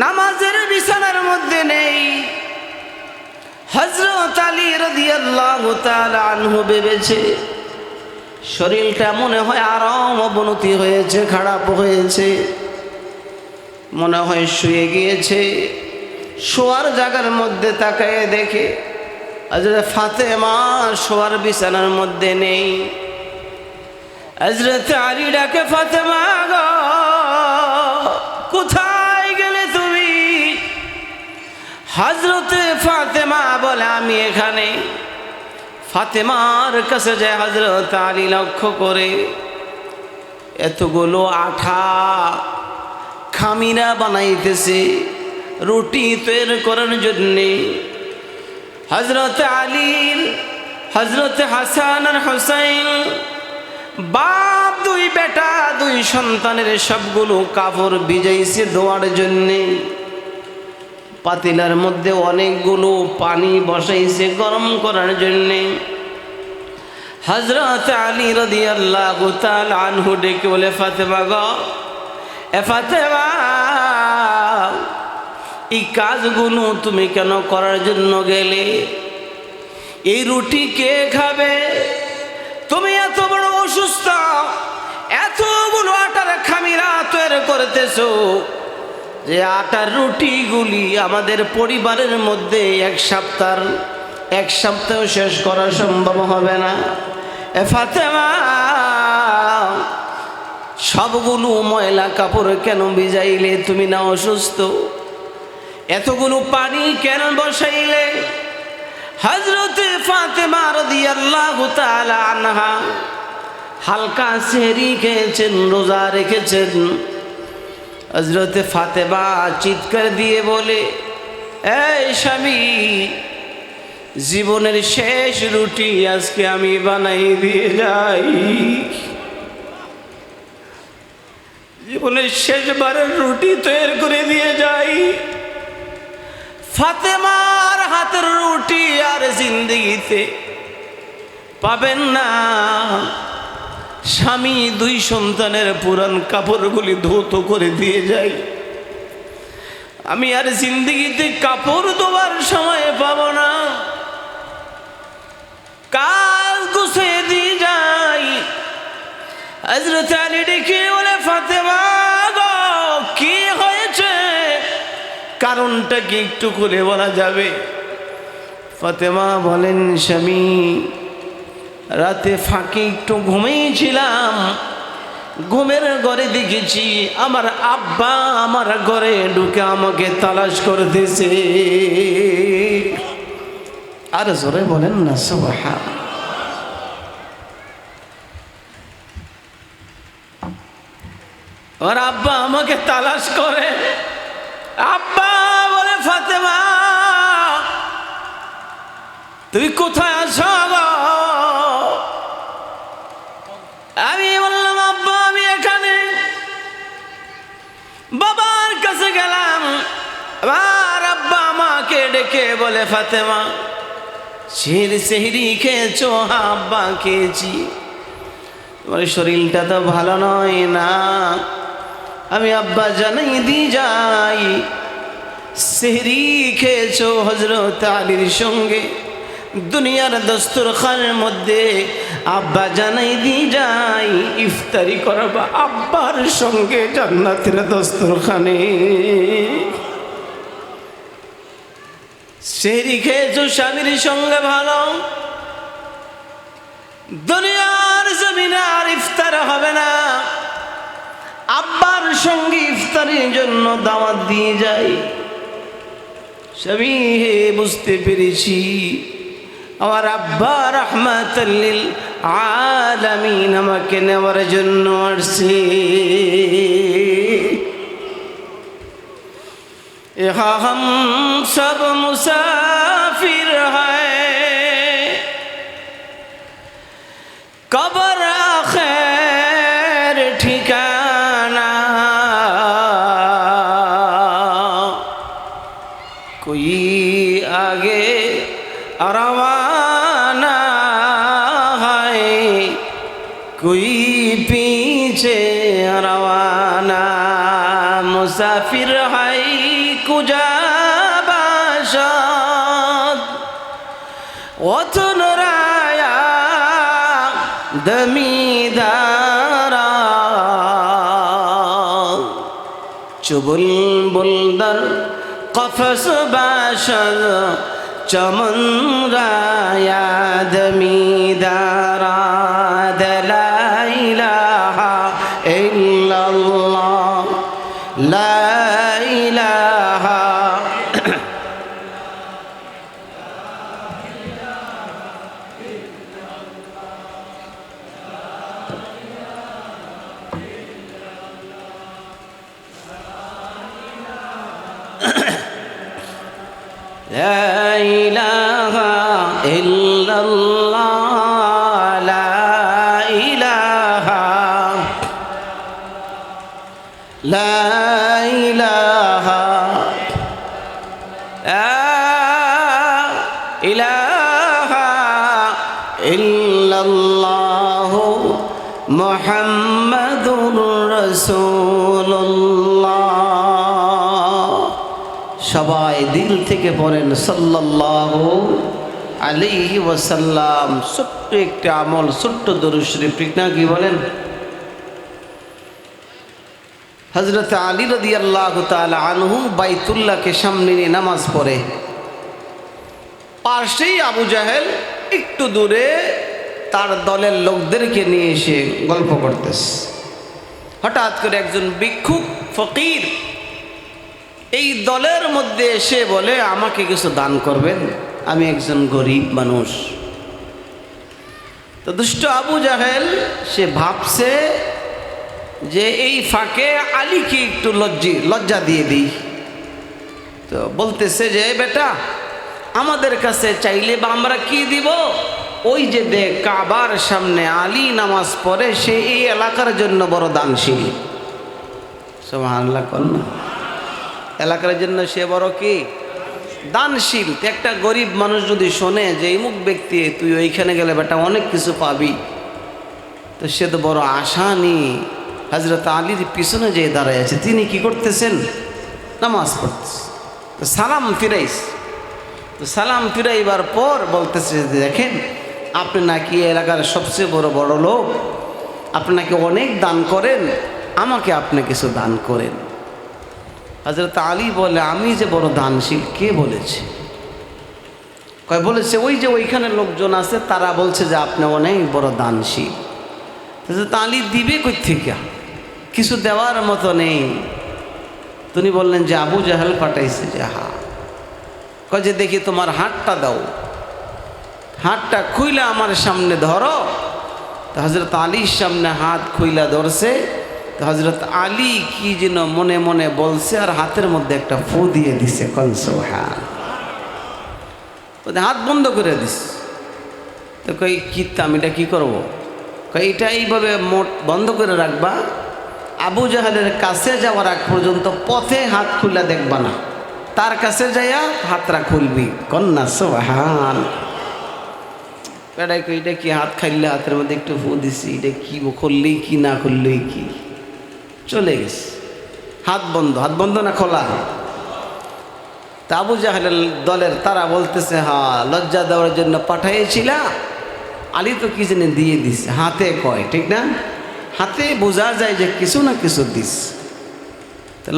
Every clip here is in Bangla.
নামাজের বিছানার মধ্যে নেই। হজরত আলী রাদিয়াল্লাহু আনহু ভেবেছে, শরীরটা মনে হয় আরাম অবনতি হয়েছে, খারাপ হয়েছে। মনে হয় শুয়ে গিয়েছে। শোয়ার জায়গার মধ্যে তাকায় দেখে হজরত ফাতেমা শোয়ার বিছানার মধ্যে নেই। হজরত আলী ডাকে, ফাতেমা গো, কোথায় হজরতে ফাতেমা বলে, আমি এখানে। ফাতেমার কাছে যায় হজরত আলী লক্ষ্য করে, এতগুলো আঠা খামিরা বানাইতেছে, রুটি তৈরি করার জন্যে। হজরত আলীর হজরত হাসান আর হোসাইন, বাপ, দুই বেটা, দুই সন্তানের সবগুলো কাপড় ভিজাইছে দোয়ার জন্যে। পাতিলার মধ্যে অনেকগুলো পানি বসাইছে গরম করার জন্যে। হজরত আলী রদি আল্লাহ আনহু ডেকে বলে, ফাতেমা গ, এ ফাতেমা, এই কাজগুলো তুমি কেন করার জন্য গেলে? এই রুটি কে খাবে? তুমি এত বড় অসুস্থ, এতগুলো আটার খামিরা তৈরি করতেছো যে আটার রুটিগুলি আমাদের পরিবারের মধ্যে এক সপ্তাহ এক সপ্তাহ শেষ করা সম্ভব হবে না। ফাতেমা, সবগুলো ময়লা কাপড় কেন ভিজাইলে? তুমি না অসুস্থ? এতগুলো পানি কেন বসাইলে? হজরতে ফাতেমা রাদিয়াল্লাহু তাআলা আনহা হালকা সেহরি খেয়েছেন, রোজা রেখেছেন। হজরতে ফাতেমা চিৎকার দিয়ে বলে, এই স্বামী, জীবনের শেষ রুটি আজকে আমি বানাই দিয়ে যাই। জীবনের শেষবারের রুটি তৈরি করে দিয়ে যাই। ফাতেমার হাতের রুটি আর জিন্দগিতে পাবেন না। স্বামী দুই সন্তানের পুরান কাপড়গুলি ধৌত করে দিয়ে যাই আমি আর জিন্দগিতে কাপড় ধোয়ার সময় পাব না। কাজ গুছিয়ে দিয়ে যাই। হজরত আলী ডেকে বলে, ফাতেমা কি হয়েছে? কারণটা কি একটু করে বলা যাবে? ফাতেমা বলেন, স্বামী রাতে ফাঁকে একটু ঘুমিয়েছিলাম। ঘুমের ঘরে দেখেছি আমার আব্বা আমার ঘরে ঢুকে আমাকে তালাশ করতেছে। আর জোরে বলেন না সোহা আমার আব্বা আমাকে তালাশ করে। আব্বা বলে, ফাতেমা, তুই কোথায় আছো গো? আমি বললাম, আব্বা, আমি এখানে। বাবার কাছে গেলাম। আর আব্বা আমাকে ডেকে বলে, ফাতেমা শের সেহরি খেয়েছো, আব্বা খেয়েছি। তোমার শরীরটা তো ভালো নয় না। আমি আব্বা জানাই দি যাই, সেহরি খেয়েছো হজরত আলীর সঙ্গে। দুনিয়ার দস্তরখানের মধ্যে আব্বা জানাই দি যাই, ইফতারি করবা আব্বার সঙ্গে জান্নাতের দস্তরখানে সেরি খেয়েছো স্বামীর সঙ্গে ভালো? দুনিয়ার জমিনে আর ইফতার হবে না। আব্বার সঙ্গে ইফতারের জন্য দাওয়াত দিয়ে যাই। সবই হে, বুঝতে পেরেছি। আমার আব্বা রহমাতাল্লিল আলামিন আমাকে নেওয়ার জন্য আসছে यहाँ हम सब मुसाफिर हैं कबर आखिर দমিদারা চুবুল বুলদর কফস বাসন চমন রায়া দমিদার দিল থেকে পড়েন সাল্লাল্লাহু আলাইহি ওয়াসাল্লাম, ছোট্ট একটি আমল, ছোট্ট দরুদ শরীফ ঠিক না কি বলেন? হজরত আলী রদি আল্লাহ আনহু বাইতুল্লাহকে সামনে নিয়ে নামাজ পড়ে। পাশেই আবু জাহেল একটু দূরে তার দলের লোকদেরকে নিয়ে এসে গল্প করতেছে। হঠাৎ করে একজন ভিক্ষুক, ফকির এই দলের মধ্যে এসে বলে, আমাকে কিছু দান করবেন? আমি একজন গরিব মানুষ। তো দুষ্ট আবু জাহেল, সে ভাবছে যে এই ফাঁকে আলীকে একটু লজ্জি, লজ্জা দিয়ে দিই। তো বলতেছে যে বেটা, আমাদের কাছে চাইলে বা আমরা কি দিব? ওই যে দেখ কাবার সামনে আলী নামাজ পড়ে, সে এই এলাকার জন্য বড় দানশীল। সব আল্লাহ কন্যা। এলাকার জন্য সে বড় কি? দানশীল। একটা গরিব মানুষ যদি শোনে যে ইমুক ব্যক্তি, তুই ওইখানে গেলে বেটা অনেক কিছু পাবি। তো সে তো বড় আশা নিয়ে হজরত আলীর পিছনে যে দাঁড়ায় আছে, তিনি কি করতেছেন? নামাজ পড়তেছে। তো সালাম ফিরাইস তো সালাম ফিরাইবার পর বলতেছে যে, দেখেন, আপনি নাকি এলাকার সবচেয়ে বড় বড় লোক। আপনি নাকি অনেক দান করেন। আমাকে আপনি কিছু দান করেন। হজরত আলী বলে, আমি যে বড় দানশীল, কে বলেছে? কয়, বলেছে, ওই যে ওইখানে লোকজন আছে, তারা বলছে যে আপনি অনেক বড় দানশীল। হজরত আলী দিবে কই থেকে কিছু দেওয়ার মতো নেই। তিনি বললেন যে, আবু জাহাল পাঠাইছে যে হা কয় যে, দেখি তোমার হাতটা দাও। হাতটা খুইলা আমার সামনে ধরো। হজরত আলীর সামনে হাত খুইলা ধরছে। তো হজরত আলী কি যেন মনে মনে বলছে আর হাতের মধ্যে একটা ফু দিয়ে দিছে কনসো হ্যাঁ হাত বন্ধ করে দিস। তো কই কিতাম এটা কি করব? কই, এটা এইভাবে মোট বন্ধ করে রাখবা। আবু জাহালের কাছে যাওয়ার আগ পর্যন্ত পথে হাত খুলে দেখবা না। তার কাছে যাইয়া হাতটা খুলবি কন্যা সোহান এটা কি হাত খাইলে, হাতের মধ্যে একটু ফু দিছি, এটা কি খুললেই কি না খুললেই কি? চলে গেছে। হাত বন্ধ হাত বন্ধ না খোলা? তা আবু জাহেলের দলের তারা বলতেছে হ্যাঁ লজ্জা দেওয়ার জন্য পাঠাইছিলা আলী তো কি জানি দিয়ে দিছে, হাতে কয়, ঠিক না? হাতে বোঝা যায় যে কিছু না কিছু দিস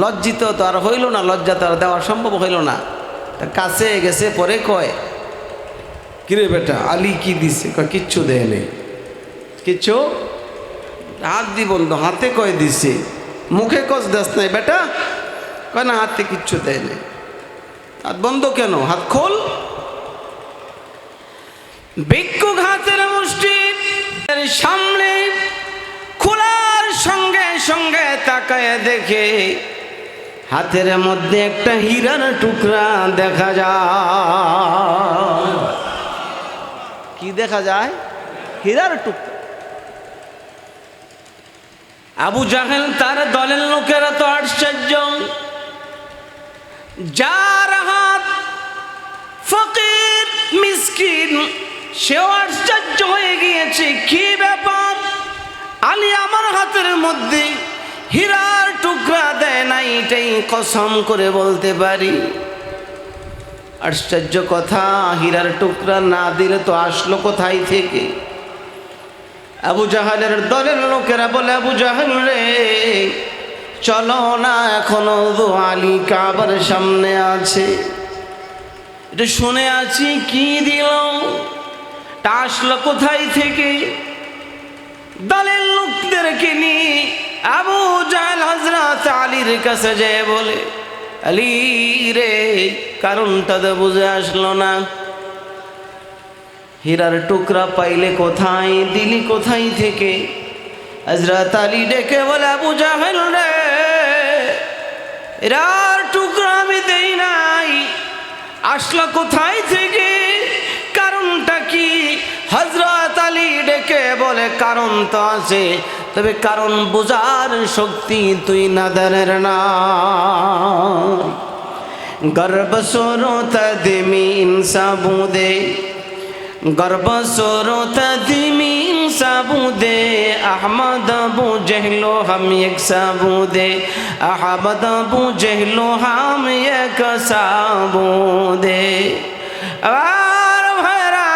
লজ্জিত তো আর হইল না, লজ্জা তো আর দেওয়া সম্ভব হইল না। তা কাছে গেছে, পরে কয়, কিরে বেটা, আলী কি দিছে? কয়, কিচ্ছু দেয় নেই। কিচ্ছু? হাত দি বন্ধু, হাতে কয় দিছে? মুখে কস দেস নাই, বেটা। কয় না, হাতে কিচ্ছু দেয় নেই। হাত বন্ধ কেন? হাত খোল। ভিক্ষুক হাতের মুষ্টি সামনে খোলার সঙ্গে সঙ্গে তাকায় দেখে হাতের মধ্যে একটা হীরার টুকরা দেখা যায়। কি দেখা যায়? হীরার টুকরা। আবু জাহেল তার দলের লোকেরা তো আশ্চর্য। যার হাত ফকির, মিসকিন, সেও আশ্চর্য হয়ে গিয়েছে। কি ব্যাপার? আলী আমার হাতের মধ্যে হীরার টুকরা দেয় না, এটাই কসম করে বলতে পারি। আশ্চর্য কথা, হীরার টুকরা না দিলে তো আসলো কোথায় থেকে? আবু জাহালের দলের লোকেরা বলে, আবু জাহাল রে, চলো না, এখনও তো আলী কাবার সামনে আছে। এটা শুনে আছি, কি দিল তা আসলো কোথায় থেকে? দলের লোকদেরকে নিয়ে আবু জাহাল হজরত আলীর কাছে যেয়ে বলে, আলী রে, কারণটা তো বুঝে আসলো না। হীরার টুকরা পাইলে কোথায়, দিলি কোথায় থেকে? হজরত আলী ডেকে বলে, আবু জাহেল রে, হীরার টুকরা আমি দেই নাই। আসলো কোথায় থেকে? কারণটা কি? হজরত আলী ডেকে বলে, কারণ তো আছে, তবে কারণ বোঝার শক্তি তুই না দেনের না। গর্ব সরোত দিমি ইনসাবুদে গর্ব সরোত দিমি ইনসাবুদে আহমদ আবু জহলো হাম এক সাবুদে, আহমদ আবু জহলো হাম এক সাবুদে। আর ভাইরা,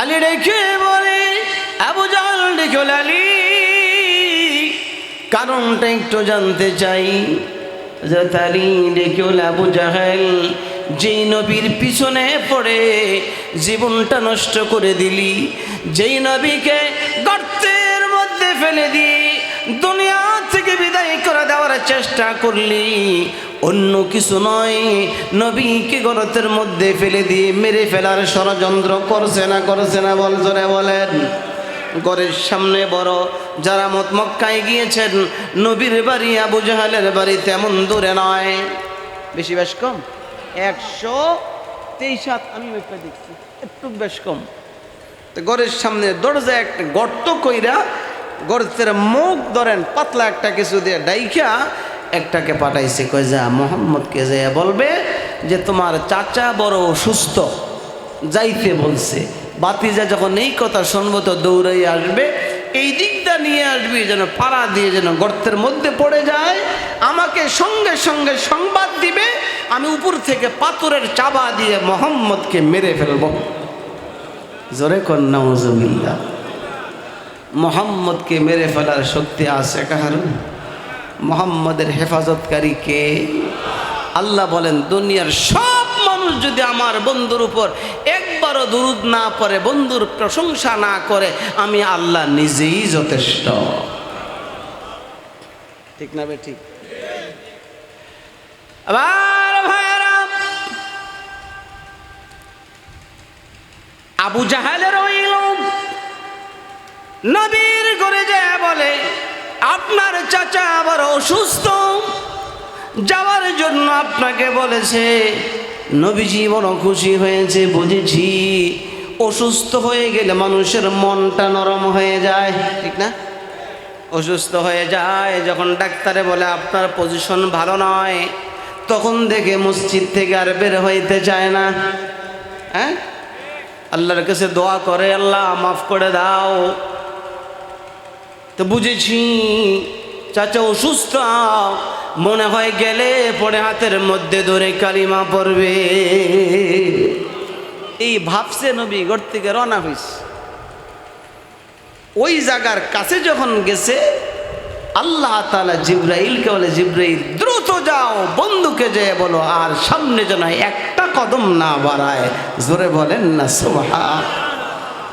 আলী ডেকে বলে, আবু জাল বলে, আলী, কারণটা একটু জানতে চাই। আলী ডেকে বলে, আবু জাহেল যেই নবীর পিছনে পড়ে জীবনটা নষ্ট করে দিলি, যেই নবীকে গর্তের মধ্যে ফেলে দিয়ে দুনিয়া থেকে বিদায় করে দেওয়ার চেষ্টা করলি, অন্য কিছু নয়। নবীকে গরতের মধ্যে ফেলে দিয়ে মেরে ফেলার ষড়যন্ত্র করছে না করছে না, বল জোরে বলেন। ঘরের সামনে বড় যারা মত মক্কায় গিয়েছেন, নবীর বাড়ি আবু জাহালের বাড়ি তেমন দূরে নয়। বেশি বেশ কম? একশো তেইশ হাত। আমি ওইটা দেখছি, একটু বেশ কম। তো ঘরের সামনে দরজা একটা গর্ত কইরা গর্তের মুখ ধরেন, পাতলা একটা কিছু দিয়ে ডাইখা একটাকে পাঠাইছে কয় যা, মোহাম্মদকে যে বলবে যে তোমার চাচা বড় অসুস্থ যাইতে বলছে। বাতিজা যখন এই কথা শুনব তো দৌড়াই আসবে এই দিকটা নিয়ে আসবি যেন পাড়া দিয়ে যেন গর্তের মধ্যে পড়ে যায়। আমাকে সঙ্গে সঙ্গে সংবাদ দিবে, আমি উপর থেকে পাথরের চাবা দিয়ে মোহাম্মদকে মেরে ফেলব। জোরে কন্যা মোহাম্মদকে মেরে ফেলার শক্তি আছে কাহার মোহাম্মদের হেফাজতকারী কে? আল্লাহ বলেন, দুনিয়ার সব মানুষ যদি আমার বন্ধুর উপর একবারও দুরুদ না পড়ে, বন্ধুর প্রশংসা না করে, আমি আল্লাহ নিজেই যথেষ্ট। ঠিক না বে, ঠিক? আবার ভাইয়েরা, আবু জাহালের ওই লোক নবীর করে যায় বলে, আপনার চাচা আবার অসুস্থ, যাওয়ার জন্য আপনাকে বলেছে নবীজি বড় খুশি হয়েছে, বুঝেছি। অসুস্থ হয়ে গেলে মানুষের মনটা নরম হয়ে যায়, ঠিক না? অসুস্থ হয়ে যায়, যখন ডাক্তারে বলে, আপনার পজিশন ভালো নয়। তখন দেখে মসজিদ থেকে আর বের হইতে চায় না। হ্যাঁ? আল্লাহর কাছে দোয়া করে, আল্লাহ, মাফ করে দাও। তো বুঝেছি, চাচা, অসুস্থ। মনে হয় গেলে পরে হাতের মধ্যে ধরে কালিমা পড়বে। এই ভাবছে নবী, ঘর থেকে রওনা হয়েছে ওই জায়গার কাছে যখন গেছে, আল্লাহ তালা জিব্রাইলকে বলে, জিব্রাইল, দ্রুত যাও বন্ধুকে যেয়ে বলো, আর সামনে যেন একটা কদম না বাড়ায়। জোরে বলেন না সোহা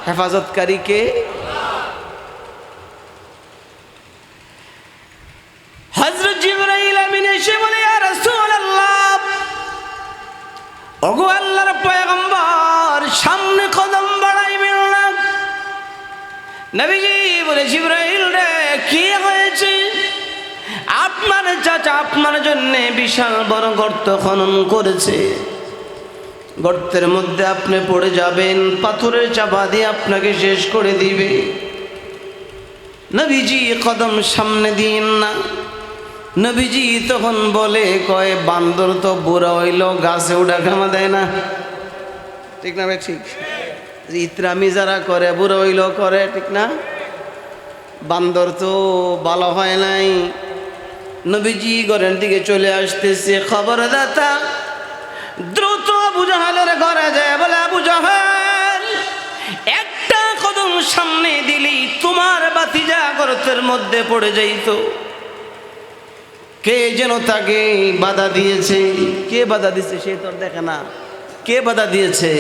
হেফাজতকারীকে নবীজি বলে, জিব্রাইল রে, কি হয়েছে? আপনার চাচা আপনার জন্য বিশাল বড় গর্ত খনন করেছে। গর্তের মধ্যে আপনি পড়ে যাবেন, পাথরের চাপা দিয়ে আপনাকে শেষ করে দিবে। নবীজি কদম সামনে দিন না। নবীজি তখন বলে, কয়, বান্দর তো বুড়া হইল, গাছে উঠা খামা দেয় না। ঠিক না ঠিক। ইত্রামি যারা করে, বুড়ো হইল করে, ঠিক না? বান্দর তো ভালো হয় নাই। নবীজি ঘরের দিকে চলে আসতেছে খবর দাতা দ্রুত আবু জাহালের ঘরে যায়, বলে, আবু একটা কদম সামনে দিলি, তোমার বাতিজা গর্তের মধ্যে পড়ে যাইত। কে যেন তাকে বাধা দিয়েছে? কে বাধা দিয়েছে সে তোর দেখে না। কে বাধা দিয়েছে?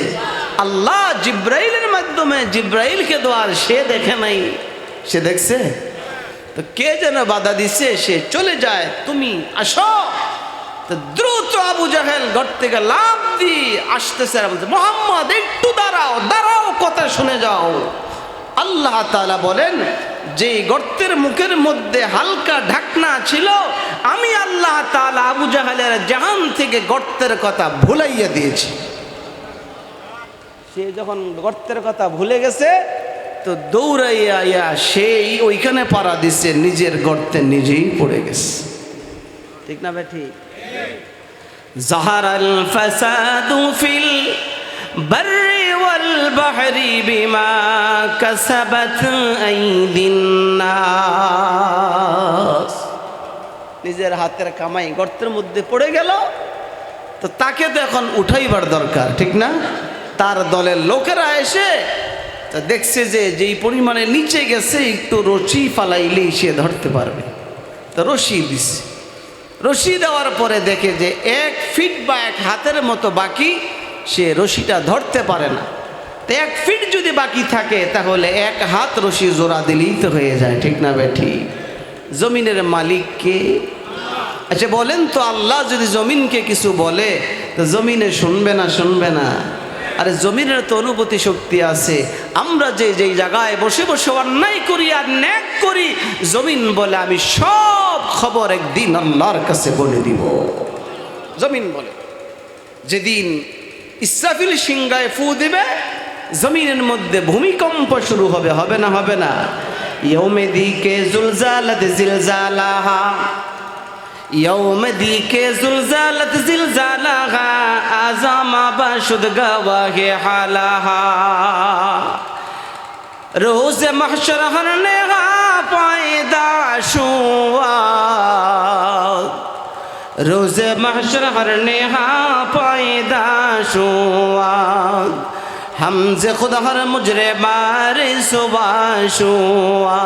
আল্লাহ জিব্রাইলের মাধ্যমে জিব্রাইলকে দোয়ার সে দেখে নাই। সে দেখছে? তো কে যেন বাধা দিছে সে চলে যায় তুমি আসো। তো দ্রুত আবু জাহেল ঘর থেকে লাভ দিয়ে আসতেছে আর বলছে মোহাম্মদ একটু দাঁড়াও দাঁড়াও কথা শুনে যাও। আল্লাহ তালা বলেন যে গর্তের মুখের মধ্যে হালকা ঢাকনা ছিল আমি আল্লাহ তালা আবু জাহেলের জাহান থেকে গর্তের কথা ভুলাইয়া দিয়েছি। সে যখন গর্তের কথা ভুলে গেছে, তো দৌড়াইয়া আইয়া সেই ওইখানে পাড়া দিছে, নিজের গর্তে নিজেই পড়ে গেছে। ঠিক না ভাই, ঠিক? জাহার আল ফিল বাররি ওয়াল বাহরি বিমা কাসাবাত আইদিন নাস। নিজের হাতের কামাই গর্তের মধ্যে পড়ে গেল, তো তাকে তো এখন উঠাইবার দরকার, ঠিক না? তার দলের লোকেরা এসে দেখছে যে যেই পরিমাণে নিচে গেছে, একটু রশি ফালাইলেই সে ধরতে পারবে। তো রশি দিছে। রশি দেওয়ার পরে দেখে যে এক ফিট বা এক হাতের মতো বাকি, সে রশিটা ধরতে পারে না। তো এক ফিট যদি বাকি থাকে, তাহলে এক হাত রশি জোড়া দিলেই তো হয়ে যায়, ঠিক না বেঠি জমিনের মালিককে আচ্ছা বলেন তো, আল্লাহ যদি জমিনকে কিছু বলে, তো জমিনে শুনবে না শুনবে না। আরে জমিনের তো অনুভূতি শক্তি আছে। আমরা যে যেই জায়গায় বসে বসে অন্যায় করি আর ন্যাক করি, জমিন বলে আমি সব খবর একদিন আল্লাহর কাছে বলে দিব। জমিন বলে, যেদিন ইসরাফিল সিংগায় ফু দিবে, জমিনের মধ্যে ভূমিকম্প শুরু হবে হবে না হবে না। ইয়ৌমে দিকে জুলজালাত জিলজালাহা। یوم دی کے زلزالت زلزالہا آزام آباشد گواہ حالہا روز محشر ہرنے گا پائدہ شوا روز محشر ہرنے گا پائدہ شوا ہم سے خود ہر مجرے بار صبح شوا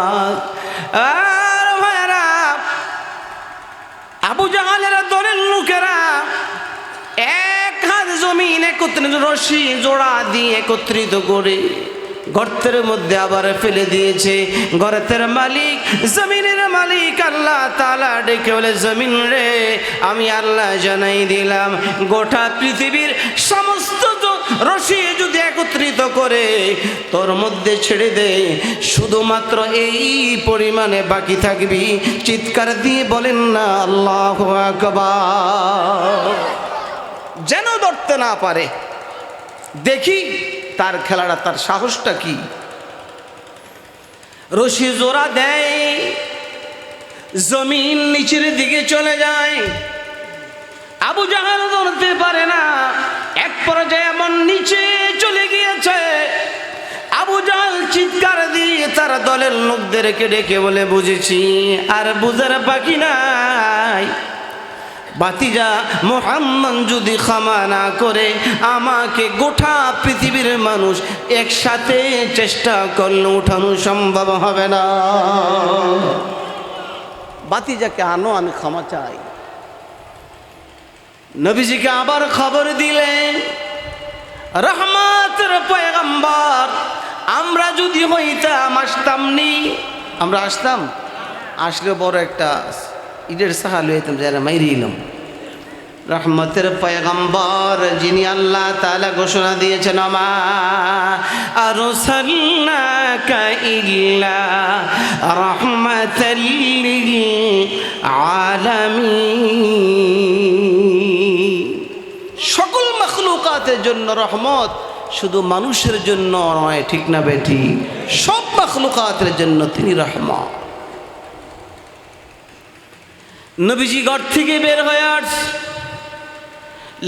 আবু জাহালের দলের লোকেরা এক হাত জমিন একত্রিত, রশি জোড়া দিয়ে একত্রিত করে গর্তের মধ্যে আবার ফেলে দিয়েছে। গর্তের মালিক, জমিনের মালিক আল্লাহ তালা ডেকে বলে, জমিন রে, আমি আল্লাহ জানাই দিলাম, গোটা পৃথিবীর সমস্ত রশি যদি একত্রিত করে তোর মধ্যে ছেড়ে দে। শুধুমাত্র এই পরিমাণে বাকি থাকবি। চিৎকার দিয়ে বলেন না, আল্লাহ যেন ধরতে না পারে। দেখি তার খেলাটা, তার সাহসটা কি? রশি জোড়া দেয়, জমিন নিচের দিকে চলে যায়। আবু জাহাল ধরতে পারে না। এক পর্যায়ে এমন নিচে চলে গিয়েছে। আবু জাহাল চিৎকার দিয়ে তার দলের লোকদেরকে ডেকে বলে, বুঝেছি, আর বুঝার বাকি নাই। বাতিজা মোহাম্মদ যদি ক্ষমা না করে, আমাকে গোটা পৃথিবীর মানুষ একসাথে চেষ্টা করলে উঠানো সম্ভব হবে না। বাতিজাকে আনো, আমি ক্ষমা চাই। নবীজিকে আবার খবর দিলেন, রহমাতের পয়গম্বর, আমরা যদি হইতাম, আসতাম নি। আমরা আসতাম? আসলে বড় একটা ঈদের সাহা লইতাম, যারা মাইরি এলাম রহমতের পয়গম্বর, যিনি আল্লাহ তালা ঘোষণা দিয়েছেন, আমা আর ইল্লা রহমাতাল লিল আলামিন। সকল মখলুকাতের জন্য রহমত, শুধু মানুষের জন্য নয়, ঠিক না বেঠি সব মখলুকাতের জন্য তিনি রহমত। নবীজি ঘর থেকে বের হয়ে আসছে।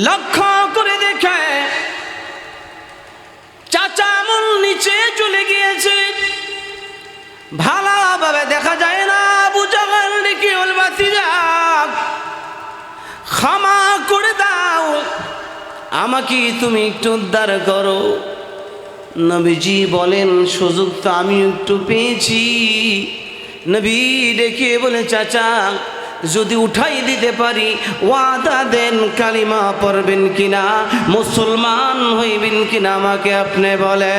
লক্ষ্য করে দেখে চাচা আমল নিচে চলে গিয়েছে। ভালোভাবে দেখা যায় না, আবু জাগাল ডেকে ওল বাতি যাক ক্ষমা করে দাও। আমাকে তুমি একটু উদ্ধার করো। নবীজি বলেন, সুযোগ তো আমি একটু পেয়েছি। নবী ডেকে বলে, চাচা, যদি উঠাই দিতে পারি, ওয়াদা দেন, কালিমা পড়বেন কিনা, মুসলমান হইবেন কিনা আমাকে আপনি বলে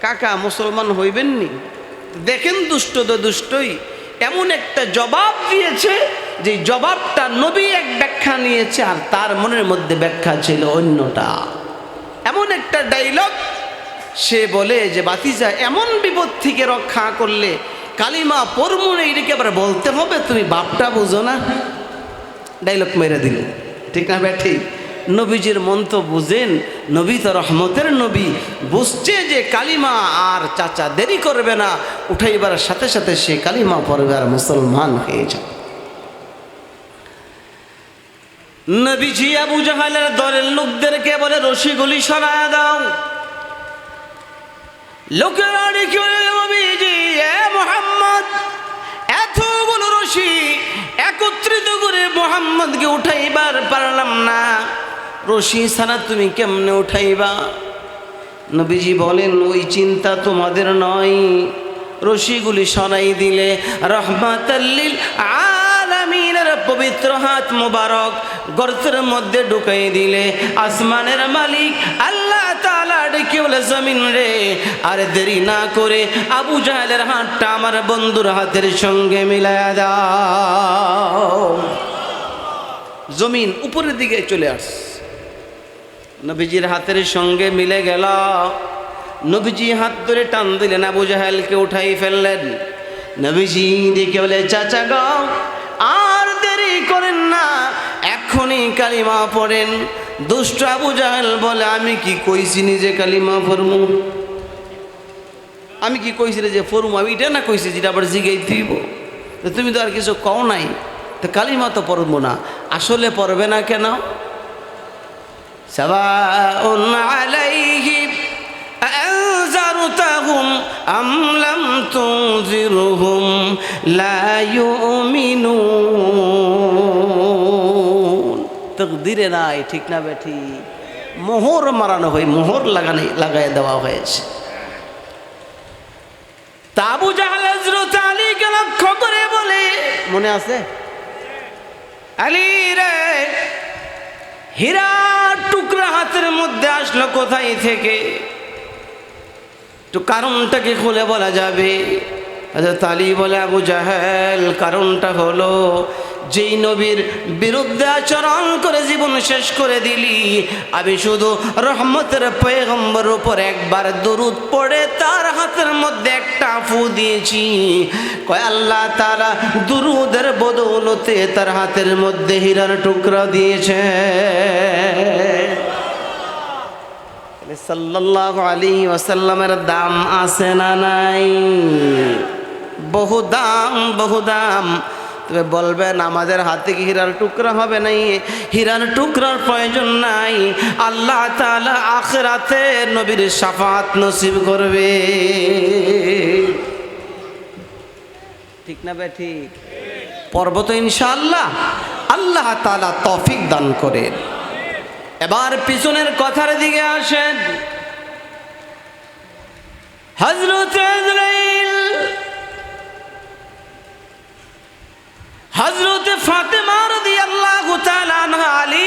কাকা, মুসলমান হইবেননি? দেখেন, দুষ্ট তো দুষ্টই, এমন একটা জবাব দিয়েছে যে জবাবটা নবী এক ব্যাখ্যা নিয়েছে আর তার মনের মধ্যে ব্যাখ্যা ছিল অন্যটা। এমন একটা ডাইলগ সে বলে যে, বাতিজা, এমন বিপদ থেকে রক্ষা করলে কালিমা পরমুনে এটাকে আবার বলতে হবে? তুমি বাপটা বুঝো না। ডাইলগ মেরে দিল। ঠিক না ব্যাঠি? নবীজির মন তো বুঝেন, নবী তো রহমতের নবী। বুঝছে যে কালিমা আর চাচা দেরি করবে না। উঠাইবার সাথে সাথে সে কালিমা পড়বে আর মুসলমান হয়ে যাবে। নবীজি আবু জাহালের দলের লোকদেরকে বলে, রশিগুলি সরা দাও। লোকেরা নবীজি, এ মোহাম্মদ এতগুলো রশি, একত্রিত করে মোহাম্মদকে উঠাইবার পারলাম না। রশি ছাড়া তুমি কেমনে উঠাইবা? নবীজি বলেন, ওই চিন্তা তোমাদের নয়। রশিগুলি সরাই দিলে রহমাতাল্লিল আলামিনের পবিত্র হাত মোবারক গর্তের মধ্যে ঢুকাই দিলে, আসমানের মালিক আল্লাহ তাআলা ডেকে বলে, জমিন রে, আর দেরি না করে আবু জাহেলের হাতটা আমার বন্ধুর হাতের সঙ্গে মিলায়া দাও। জমিন উপরের দিকে চলে আসছে। নবীজির হাতের সঙ্গে মিলে গেল। নবীজি হাত ধরে টান দিলেন, আবু জাহেলকে উঠাই ফেললেন। নবীজি দেখে বলে, চাচা গাও আর দেরি করেন না এক্ষুনি কালিমা পড়েন। দুষ্ট আবু জাহেল বলে, আমি কি কইছি নিজে কালিমা ফরমু আমি কি কইছি যে ফরমু আমি এটা না কইছি যেটা আবার জিগাই দিব? তুমি তো আর কিছু কও নাই। তো কালিমা তো পড়ব না। আসলে পড়বে না কেন? আমলাম তুজিরুহুম লা ইউমিনুন। তকদিরে নাই ঠিক না বেঠি মোহর মারানো হয় মোহর লাগানো লাগাই দেওয়া হয়েছে তাবু জাহাল হজরত লক্ষ্য করে বলে মনে আছে আলী রে হীরা টুকরা হাতের মধ্যে আসলো কোথায় থেকে তো কারণটাকে খুলে বলা যাবে আচ্ছা তালি বলে আবু জাহেল কারণটা হলো যেই নবীর বিরুদ্ধে আচরণ করে জীবন শেষ করে দিলি, আমি শুধু রহমতের পয়গম্বর উপর একবার দরুদ পড়ে তার হাতের মধ্যে একটা ফু দিয়েছি। কয় আল্লাহ তারা দুরুদের বদৌলতে তার হাতের মধ্যে হীরার টুকরা দিয়েছে। সাল্লাহ দাম আছে না নাই? বহু দাম বহু দাম। তবে বলবেন আমাদের হাতে কি হীরার টুকরা হবে নাই? হীরার টুকরার প্রয়োজন নাই। আল্লাহ তাআলা আখরাতে নবীর সাফাত নসিব করবে। ঠিক না বে ঠিক? পর্বত ইনশাআল্লাহ। আল্লাহ তালা তৌফিক দান করেন। এবার পিছনের কথার দিকে আসেন। হজরত হজরত ফাতে মার দিয়ে আল্লাহ আলী